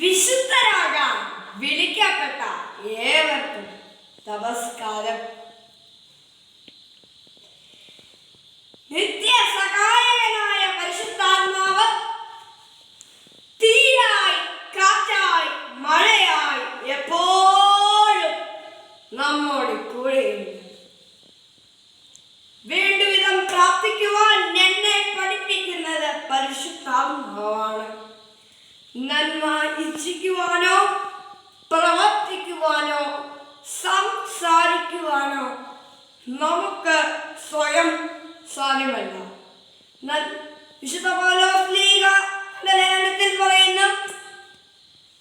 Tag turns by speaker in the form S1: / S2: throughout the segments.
S1: വിശുദ്ധരാകാൻ വിളിക്കപ്പെട്ട ഏവർക്കും നമസ്കാരം. നിത്യ സഹായകനായ പരിശുദ്ധാത്മാവ് തീയായി കാറ്റായി മഴയായി എപ്പോഴും നമ്മോട് കൂടെ വേണ്ടുവിധം പ്രാർത്ഥിക്കുവാൻ എന്നെ പഠിപ്പിക്കുന്നത് പരിശുദ്ധാത്മാവാണ്. നന്മ ഇച്ഛിക്കുവാനോ പ്രവർത്തിക്കുവാനോ സംസാരിക്കുവാനോ നമുക്ക് സ്വയം സാധ്യമല്ല. എന്നാൽ വിശുദ്ധ ലേഖനത്തിൽ പറയുന്നു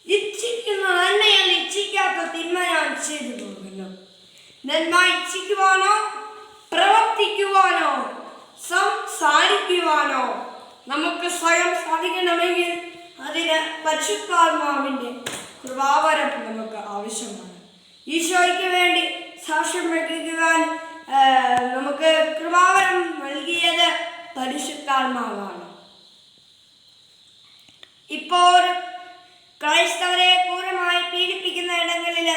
S1: ഇച്ഛിക്കുന്ന നന്മയാൽ ഇച്ഛിക്കാത്ത തിന്മ ഞാൻ ചെയ്തു പോകുന്നു. നന്മ ഇച്ഛിക്കുവാനോ പ്രവർത്തിക്കുവാനോ സംസാരിക്കുവാനോ നമുക്ക് സ്വയം സാധിക്കണമെങ്കിൽ അതിന് പരിശുദ്ധാത്മാവിന്റെ കൃപാവരം നമുക്ക് ആവശ്യമാണ്. ഈശോയ്ക്ക് വേണ്ടി സാക്ഷ്യം വയ്ക്കുവാൻ ആ, നമുക്ക് കൃപാവരം നൽകിയത് പരിശുദ്ധാത്മാവാണ്. ഇപ്പോൾ ക്രൈസ്തവരെ പൂർണമായി പീഡിപ്പിക്കുന്ന ഇടങ്ങളിൽ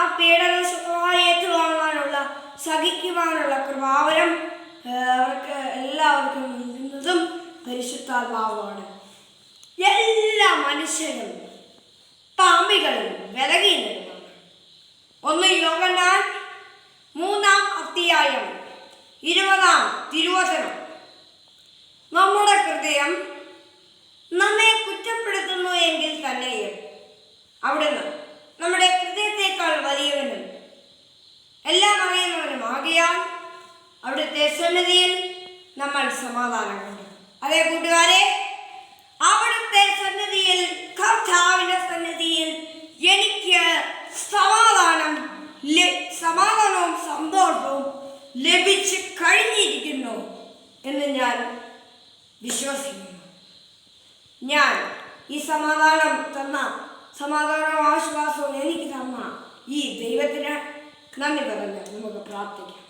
S1: ആ പീഡനം സുഖമായി ഏറ്റുവാങ്ങാനുള്ള സഹിക്കുവാനുള്ള കൃപാവരം അവർക്ക് എല്ലാവർക്കും നൽകുന്നതും പരിശുദ്ധാത്മാവാണ്. എല്ലാ മനുഷ്യരും ഹൃദയം നമ്മെ കുറ്റപ്പെടുത്തുന്നു എങ്കിൽ തന്നെയും അവിടുന്ന് നമ്മുടെ ഹൃദയത്തെക്കാൾ വലിയവനും എല്ലാം അറിയുന്നവനും ആകിയാൽ അവിടുത്തെ സന്നിധിയിൽ നമ്മൾ സമാധാനം കണ്ടു അതേ കൂട്ടുകാരെ അവിടുത്തെ സന്നിധിയിൽ കർത്താവിന്റെ സന്നിധിയിൽ എനിക്ക് സമാധാനം സമാധാനവും സന്തോഷവും ലഭിച്ചു കഴിഞ്ഞിരിക്കുന്നു എന്ന് ഞാൻ വിശ്വസിക്കുന്നു. ഞാൻ ഈ സമാധാനം തന്ന സമാധാനവും ആശ്വാസവും എനിക്ക് തന്ന ഈ ദൈവത്തിന് നന്ദി പറഞ്ഞ് നമുക്ക് പ്രാർത്ഥിക്കാം.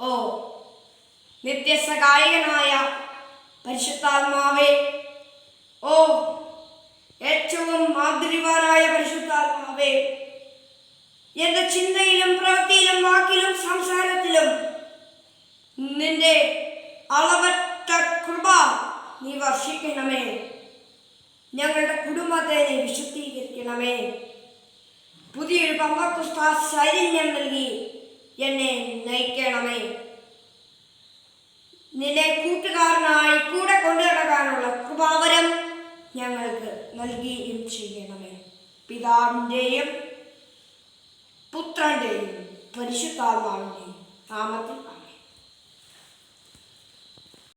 S1: ഓ നിത്യസഹായകനായ പരിശുദ്ധാത്മാവേ ഓ ഏറ്റവും മാതൃവാനായ പരിശുദ്ധാത്മാവേ എന്റെ ചിന്തയിലും പ്രവൃത്തിയിലും വാക്കിലും സംസാരത്തിലും നിന്റെ അളവറ്റ കൃപ നീ വർഷിക്കണമേ. ഞങ്ങളുടെ കുടുംബത്തെ നീ വിശുദ്ധീകരിക്കണമേ. പുതിയൊരു പമ്പക്കുസ്ത സൈന്യം നൽകി എന്നെ നയിക്കണമേ. നിന്നെ കൂട്ടുകാരനായി കൂടെ കൊണ്ടുനടക്കാനുള്ള കൃപാവരം ഞങ്ങൾക്ക് നൽകുകയും ചെയ്യണമേ. പിതാവിന്റെയും പുത്രന്റെയും പരിശുദ്ധാത്മാവിന്റെയും നാമത്തിൽ